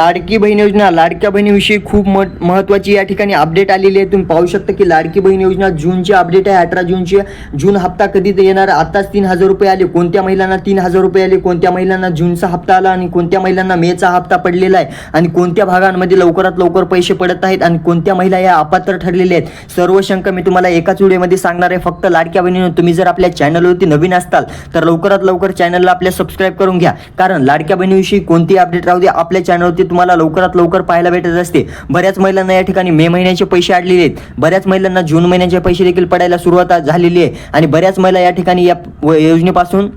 लाडकी बहीण योजना. लाडक्या बहिणीविषयी खूप म महत्त्वाची या ठिकाणी अपडेट आलेली आहे. तुम्ही पाहू शकता की लाडकी बहीण योजना जूनची अपडेट आहे अठरा जूनची. जून हप्ता कधी येणार? आताच तीन हजार रुपये आले. कोणत्या महिलांना तीन हजार रुपये आले? कोणत्या महिलांना जूनचा हप्ता आला? आणि कोणत्या महिलांना मेचा हप्ता पडलेला आहे? आणि कोणत्या भागांमध्ये लवकरात लवकर पैसे पडत आहेत? आणि कोणत्या महिला या अपात्र ठरलेल्या आहेत? सर्व शंका मी तुम्हाला एकाच व्हिडिओमध्ये सांगणार आहे. फक्त लाडक्या बहिणीनं तुम्ही जर आपल्या चॅनलवरती नवीन असताल तर लवकरात लवकर चॅनलला आपल्या सबस्क्राईब करून घ्या. कारण लाडक्या बहिणीविषयी कोणती अपडेट राहू दे. आपल्या चॅनलवरती तुम्हाला लवकरात लवकर पाहायला भेटत असते. बऱ्याच महिलांना या ठिकाणी मे महिन्याचे पैसे अडलेले आहेत. बऱ्याच महिलांना जून महिन्याचे पैसे देखील पडायला सुरुवात झालेली आहे. आणि बऱ्याच महिला या ठिकाणी या योजनेपासून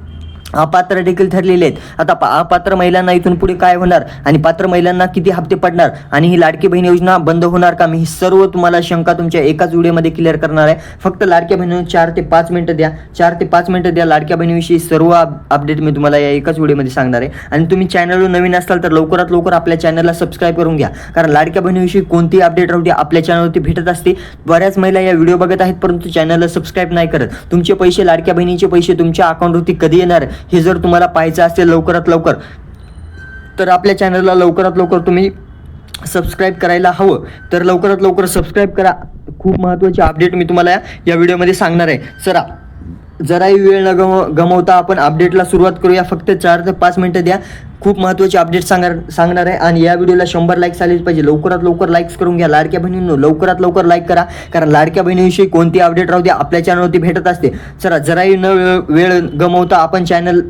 अपात्र देखील ठरलेले आहेत. आता पा- अपात्र महिलांना इथून पुढे काय होणार? आणि पात्र महिलांना किती हप्ते पडणार? आणि ही लाडकी बहीण योजना बंद होणार का? मी ही सर्व तुम्हाला शंका तुमच्या एकाच व्हिडिओमध्ये क्लिअर करणार आहे. फक्त लाडक्या बहिणी चार ते पाच मिनिटं द्या. चार ते पाच मिनिटं द्या. लाडक्या बहिणीविषयी सर्व अपडेट मी तुम्हाला या एकाच व्हिडिओमध्ये सांगणार आहे. आणि तुम्ही चॅनलवर नवीन असाल तर लवकरात लवकर आपल्या चॅनलला सबस्क्राईब करून घ्या. कारण लाडक्या बहिणीविषयी कोणतीही अपडेट राहू द्या आपल्या चॅनलवरती भेटत असते. बऱ्याच महिला या व्हिडिओ बघत आहेत परंतु चॅनलला सबस्क्राईब नाही करत. तुमचे पैसे लाडक्या बहिणीचे पैसे तुमच्या अकाउंटवरती कधी येणार? हे जर तुम्हाला पाहायचं असेल लवकरात लवकर तर आपल्या चॅनलला लवकरात लवकर तुम्ही सबस्क्राईब करायला हवं. तर लवकरात लवकर सबस्क्राईब करा. खूप महत्त्वाची अपडेट मी तुम्हाला या- व्हिडिओमध्ये सांगणार आहे. चला जराही वेळ न गम गमवता आपण अपडेटला सुरुवात करूया. फक्त चार ते पाच मिनटं द्या. खूप महत्त्वाची अपडेट सांगणार सांगणार आहे. आणि या व्हिडिओला शंभर लाईक्स आलेच पाहिजे. लवकरात लवकर लाईक्स करून घ्या. लाडक्या बहिणींनो लवकरात लवकर लाईक करा. कारण लाडक्या बहिणीविषयी कोणती अपडेट राहू द्या आपल्या चॅनलवरती भेटत असते. चला जराही न वेळ गमवता आपण चॅनल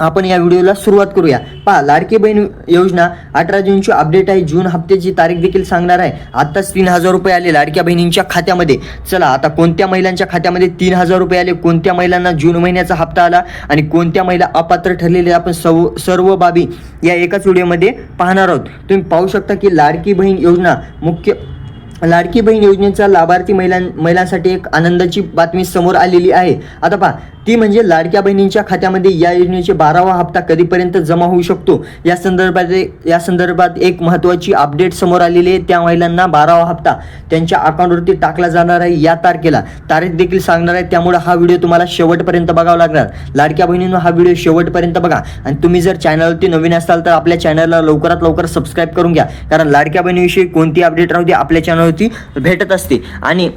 आपण या व्हिडिओला सुरुवात करूया. पहा लाडकी बहीण योजना अठरा जूनची अपडेट आहे. जून हप्त्याची तारीख देखील सांगणार आहे. आत्ताच तीन हजार रुपये आले लाडक्या बहिणींच्या खात्यामध्ये. चला आता कोणत्या महिलांच्या खात्यामध्ये तीन हजार रुपये आले? कोणत्या महिलांना जून महिन्याचा हप्ता आला? आणि कोणत्या महिला अपात्र ठरलेले आपण सर्व सर्व बाबी या एकाच व्हिडिओमध्ये पाहणार आहोत. तुम्ही पाहू शकता की लाडकी बहीण योजना मुख्य लाडकी बहीण योजनेचा लाभार्थी महिलां महिलांसाठी एक आनंदाची बातमी समोर आलेली आहे. आता पहा ती म्हणजे लाडक्या बहिणींच्या खात्यामध्ये या योजनेचे बारावा हप्ता कधीपर्यंत जमा होऊ शकतो? या संदर्भात या संदर्भात एक महत्त्वाची अपडेट समोर आलेली आहे. त्या महिलांना बारावा हप्ता त्यांच्या अकाउंटवरती टाकला जाणार आहे या तारखेला. तारीख देखील सांगणार आहे. त्यामुळे हा व्हिडिओ तुम्हाला शेवटपर्यंत बघावा लागणार. लाडक्या बहिणींना हा व्हिडिओ शेवटपर्यंत बघा. आणि तुम्ही जर चॅनलवरती नवीन असाल तर आपल्या चॅनलला लवकरात लवकर सबस्क्राईब करून घ्या. कारण लाडक्या बहिणीविषयी कोणती अपडेट राहू दे आपल्या चॅनलवरती भेटत असते. आणि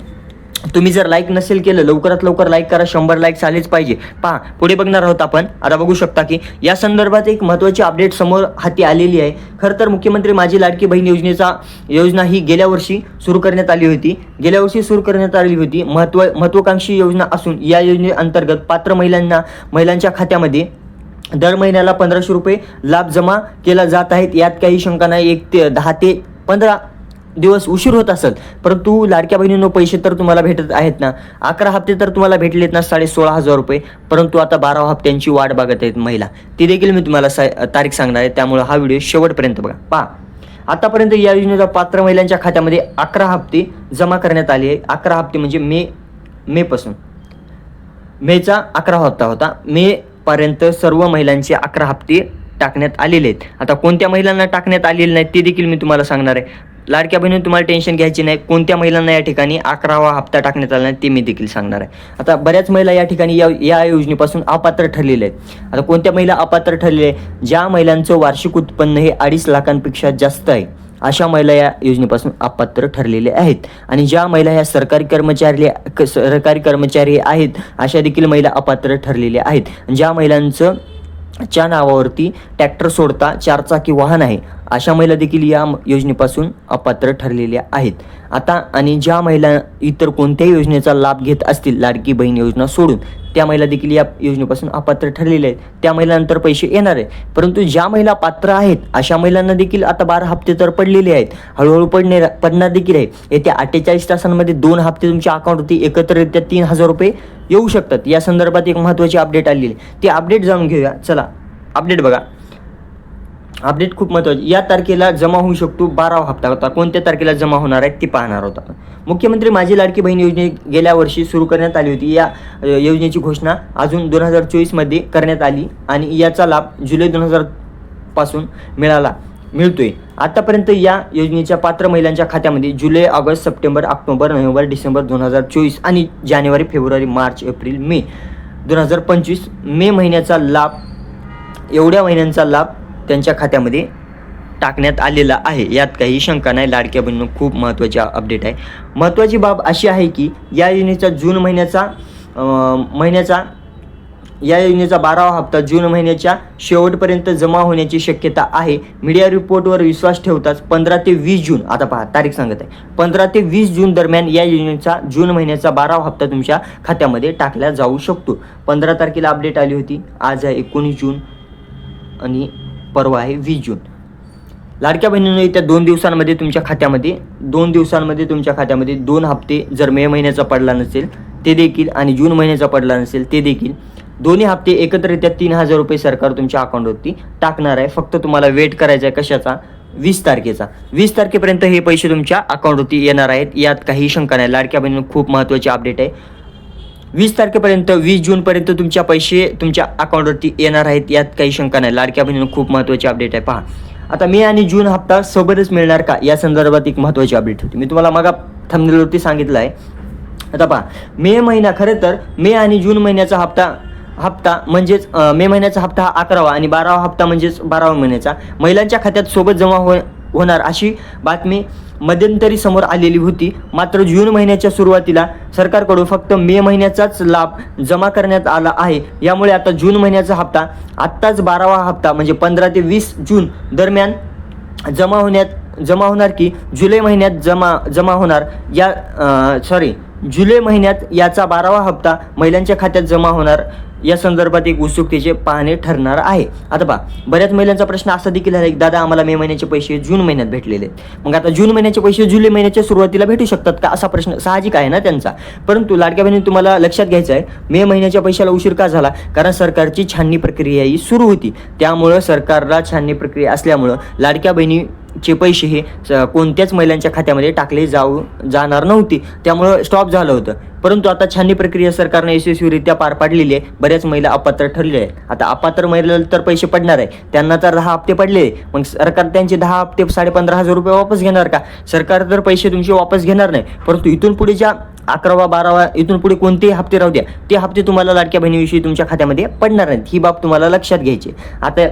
तुम्ही जर लाईक नसेल केलं लवकरात लवकर लाईक करा शंभर लाईक्स आलेच पाहिजे. पहा पुढे बघणार आहोत आपण. आता बघू शकता की या संदर्भात एक महत्त्वाची अपडेट समोर हाती आलेली आहे. खरं तर मुख्यमंत्री माझी लाडकी बहीण योजनेचा योजना ही गेल्या वर्षी सुरू करण्यात आली होती. गेल्या वर्षी सुरू करण्यात आली होती. महत्त्व महत्वाकांक्षी योजना असून या योजनेअंतर्गत पात्र महिलांना महिलांच्या खात्यामध्ये दर महिन्याला पंधराशे रुपये लाभ जमा केला जात आहेत. यात काही शंका नाही. एक ते दहा ते पंधरा दिवस उशीर होत असत परंतु लाडक्या बहिणींनो पैसे तर तुम्हाला भेटत आहेत ना. अकरा हप्ते तर तुम्हाला भेटलेत ना साडे सोळा हजार रुपये परंतु आता बारा हप्त्यांची वाट बघत आहेत महिला. ती देखील मी तुम्हाला सा तारीख सांगणार आहे त्यामुळे हा व्हिडिओ शेवटपर्यंत बघा. पहा. आतापर्यंत या योजनेचा पात्र महिलांच्या खात्यामध्ये अकरा हप्ते जमा करण्यात आले आहे. अकरा हप्ते म्हणजे मे मेपासून मेचा अकरा हप्ता होता. मे पर्यंत सर्व महिलांचे अकरा हप्ते टाकण्यात आलेले आहेत. आता कोणत्या महिलांना टाकण्यात आलेले नाहीत ते देखील मी तुम्हाला सांगणार आहे. लाडक्या बहिणी तुम्हाला टेन्शन घ्यायची नाही. कोणत्या महिलांना या ठिकाणी अकरावा हप्ता टाकण्यात आला नाही ते मी देखील सांगणार आहे. आता बऱ्याच महिला या ठिकाणी या या योजनेपासून अपात्र ठरलेल्या आहेत. आता कोणत्या महिला अपात्र ठरलेल्या आहेत? ज्या महिलांचं वार्षिक उत्पन्न हे अडीच लाखांपेक्षा जास्त आहे अशा महिला या योजनेपासून अपात्र ठरलेल्या आहेत. आणि ज्या महिला ह्या सरकारी कर्मचारी क- सरकारी कर्मचारी आहेत अशा देखील महिला अपात्र ठरलेल्या आहेत. ज्या महिलांचं च्या नावावरती ट्रॅक्टर सोडता चारचाकी वाहन आहे. अशा महिला देखील या योजनेपासून अपात्र ठरलेल्या आहेत. आता आणि ज्या महिला इतर कोणत्याही योजनेचा लाभ घेत असतील लाडकी बहीण योजना सोडून त्या महिला देखील या योजनेपासून अपात्र ठरलेल्या आहेत. त्या महिलांतर पैसे येणार आहे परंतु ज्या महिला पात्र आहेत अशा महिलांना देखील आता बारा हप्ते तर पडलेले आहेत. हळूहळू पडणे पडणार देखील आहे. येत्या अठ्ठेचाळीस तासांमध्ये दोन हप्ते तुमच्या अकाउंटवरती एकत्ररित्या तीन हजार रुपये येऊ शकतात. या संदर्भात एक महत्त्वाची अपडेट आलेली आहे. ती अपडेट जाणून घेऊया. चला अपडेट बघा. अपडेट खूप महत्त्वाची या तारखेला जमा होऊ शकतो बारावा हप्ता. होता कोणत्या तारखेला जमा होणार आहे ती पाहणार होता मुख्यमंत्री माझी लाडकी बहीण योजने गेल्या वर्षी सुरू करण्यात आली होती. या योजनेची घोषणा अजून दोन हजार चोवीसमध्ये करण्यात आली आणि याचा लाभ जुलै दोन हजारपासून मिळाला मिळतोय. आतापर्यंत या योजनेच्या पात्र महिलांच्या खात्यामध्ये जुलै August September October November December दोन हजार चोवीस आणि जानेवारी फेब्रुवारी मार्च एप्रिल मे दोन हजार पंचवीस मे महिन्याचा लाभ एवढ्या महिन्यांचा लाभ त्यांच्या खात्यामध्ये टाकण्यात आलेला आहे. यात काही शंका नाही. लाडक्या बहिणीनं खूप महत्त्वाची अपडेट आहे. महत्त्वाची बाब अशी आहे की या योजनेचा जून महिन्याचा महिन्याचा या योजनेचा बारावा हप्ता जून महिन्याच्या शेवटपर्यंत जमा होण्याची शक्यता आहे. मीडिया रिपोर्टवर विश्वास ठेवताच पंधरा ते वीस जून आता पहा तारीख सांगत आहे. पंधरा ते वीस जून दरम्यान या योजनेचा जून महिन्याचा बारावा हप्ता तुमच्या खात्यामध्ये टाकला जाऊ शकतो. पंधरा तारखेला अपडेट आली होती. आज आहे एकोणीस जून आणि परवा आहे वीस जून. लाडक्या बहिणीनं येत्या दोन दिवसांमध्ये तुमच्या खात्यामध्ये दोन दिवसांमध्ये तुमच्या खात्यामध्ये दोन हप्ते जर मे महिन्याचा पडला नसेल ते देखील आणि जून महिन्याचा पडला नसेल ते देखील दोन्ही हप्ते एकत्रित्या तीन हजार रुपये सरकार तुमच्या अकाउंटवरती टाकणार आहे. फक्त तुम्हाला वेट करायचा आहे कशाचा? वीस तारखेचा. वीस तारखेपर्यंत हे पैसे तुमच्या अकाउंटवरती येणार आहेत. यात काही शंका नाही. लाडक्या बहिणीनं खूप महत्त्वाची अपडेट आहे. वीस तारखेपर्यंत वीस जूनपर्यंत तुमच्या पैसे तुमच्या अकाउंटवरती येणार आहेत यात काही शंका नाही. लाडक्या बहिणीनं खूप महत्त्वाची अपडेट आहे. पहा. आता मे आणि जून हप्ता सोबतच मिळणार का? या संदर्भात एक महत्त्वाची अपडेट होती. मी तुम्हाला मागा थंबनेलवरती सांगितलं आहे आता पहा. मे महिना खरं तर मे आणि जून महिन्याचा हप्ता हप्ता म्हणजेच मे महिन्याचा हप्ता हा अकरावा आणि बारावा हप्ता म्हणजेच बारावा महिन्याचा. महिलांच्या खात्यात सोबत जमा हो होणार अशी बातमी मध्यंतरी समोर आलेली होती. मात्र जून महिन्याच्या सुरुवातीला सरकारकडून फक्त मे महिन्याचाच लाभ जमा करण्यात आला आहे. यामुळे आता जून महिन्याचा हप्ता आत्ताच बारावा हप्ता म्हणजे पंधरा ते वीस जून दरम्यान जमा होण्यात जमा होणार की जुलै महिन्यात जमा जमा होणार या सॉरी जुलै महिन्यात याचा बारावा हप्ता महिलांच्या खात्यात जमा होणार. या संदर्भात एक उत्सुकतेचे पाहणे ठरणार आहे. आता पहा बऱ्याच महिलांचा प्रश्न असा देखील आहे की दादा आम्हाला मे महिन्याचे पैसे जून महिन्यात भेटलेले. मग आता जून महिन्याचे पैसे जुलै महिन्याच्या सुरुवातीला भेटू शकतात का? असा प्रश्न साहजिक आहे ना त्यांचा. परंतु लाडक्या बहिणी तुम्हाला लक्षात घ्यायचं आहे मे महिन्याच्या पैशाला उशीर का झाला? कारण सरकारची छाननी प्रक्रिया ही सुरू होती. त्यामुळं सरकारला छाननी प्रक्रिया असल्यामुळं लाडक्या बहिणी चे पैसे हे कोणत्याच महिलांच्या खात्यामध्ये टाकले जाऊ जाणार नव्हते. त्यामुळं स्टॉप झालं होतं. परंतु आता छाननी प्रक्रिया सरकारने यशस्वीरित्या पार पाडलेली आहे. बऱ्याच महिला अपात्र ठरले आहे आता अपात्र महिला तर पैसे पडणार आहे. त्यांना तर दहा हप्ते पडले. मग सरकार त्यांचे दहा हप्ते साडेपंधरा हजार रुपये वापस घेणार का? सरकार तर पैसे तुमचे वापस घेणार नाही. परंतु इथून पुढे ज्या अकरावा बारावा इथून पुढे कोणतेही हप्ते राहू द्या. ते हप्ते तुम्हाला लाडक्या बहिणीविषयी तुमच्या खात्यामध्ये पडणार नाहीत. ही बाब तुम्हाला लक्षात घ्यायची आता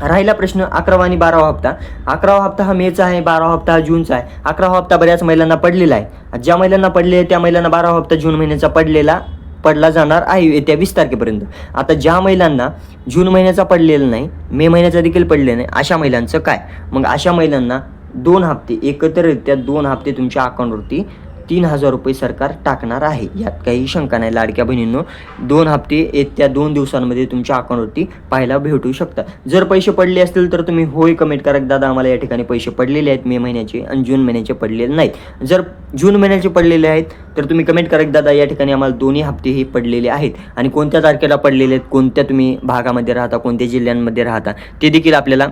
राहिला प्रश्न अकरावा आणि बारावा हप्ता. अकरावा हप्ता हा मेचा आहे बारावा हप्ता हा जूनचा आहे. अकरावा हप्ता बऱ्याच महिलांना पडलेला आहे. ज्या महिलांना पडले आहे त्या महिलांना बारावा हप्ता जून महिन्याचा पडलेला पडला जाणार आहे येत्या वीस तारखेपर्यंत. आता ज्या महिलांना जून महिन्याचा पडलेला नाही मे महिन्याचा देखील पडलेला नाही अशा महिलांचं काय? मग अशा महिलांना दोन हप्ते एकत्ररित्या दोन हप्ते तुमच्या अकाउंटवरती तीन हजार रुपये सरकार टाकणार आहे. यात काही शंका नाही. लाडक्या बहिणींनो दोन हप्ते येत्या दोन दिवसांमध्ये तुमच्या अकाउंटवरती पाहायला भेटू शकतात. जर पैसे पडले असतील तर तुम्ही होय कमेंट करा. दादा आम्हाला या ठिकाणी पैसे पडलेले आहेत. मे महिन्याचे आणि जून महिन्याचे पडलेले नाहीत. जर जून महिन्याचे पडलेले आहेत तर तुम्ही कमेंट करा दादा या ठिकाणी आम्हाला दोन्ही हप्ते हे पडलेले आहेत. आणि कोणत्या तारखेला पडलेले आहेत कोणत्या तुम्ही भागामध्ये राहता कोणत्या जिल्ह्यांमध्ये राहता ते देखील आपल्याला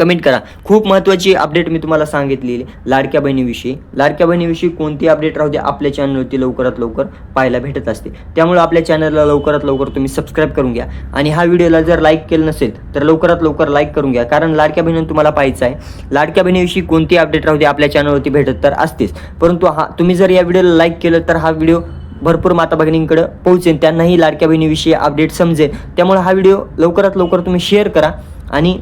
कमेंट करा. खूप महत्त्वाची अपडेट मी तुम्हाला सांगितलेली लाडक्या बहिणीविषयी. लाडक्या बहिणीविषयी कोणती अपडेट राहू दे आपल्या चॅनलवरती लवकरात लवकर पाहायला भेटत असते. त्यामुळे आपल्या चॅनलला लवकरात लवकर तुम्ही सबस्क्राईब करून घ्या. आणि हा व्हिडिओला जर लाईक केलं नसेल तर लवकरात लवकर लाईक करून घ्या. कारण लाडक्या बहिणीनं तुम्हाला पाहायचं आहे लाडक्या बहिणीविषयी कोणती अपडेट राहू दे आपल्या चॅनलवरती भेटत तर असतेच. परंतु हा तुम्ही जर या व्हिडिओला लाईक केलं तर हा व्हिडिओ भरपूर माता भगिनींकडे पोहोचेल. त्यांनाही लाडक्या बहिणीविषयी अपडेट समजेल. त्यामुळे हा व्हिडिओ लवकरात लवकर तुम्ही शेअर करा. आणि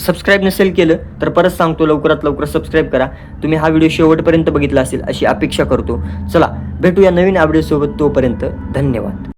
सबस्क्राईब नसेल केलं तर परत सांगतो लवकरात लवकर सबस्क्राईब करा. तुम्ही हा व्हिडिओ शेवटपर्यंत बघितला असेल अशी अपेक्षा करतो. चला भेटूया नवीन अपडेटसोबत तोपर्यंत धन्यवाद.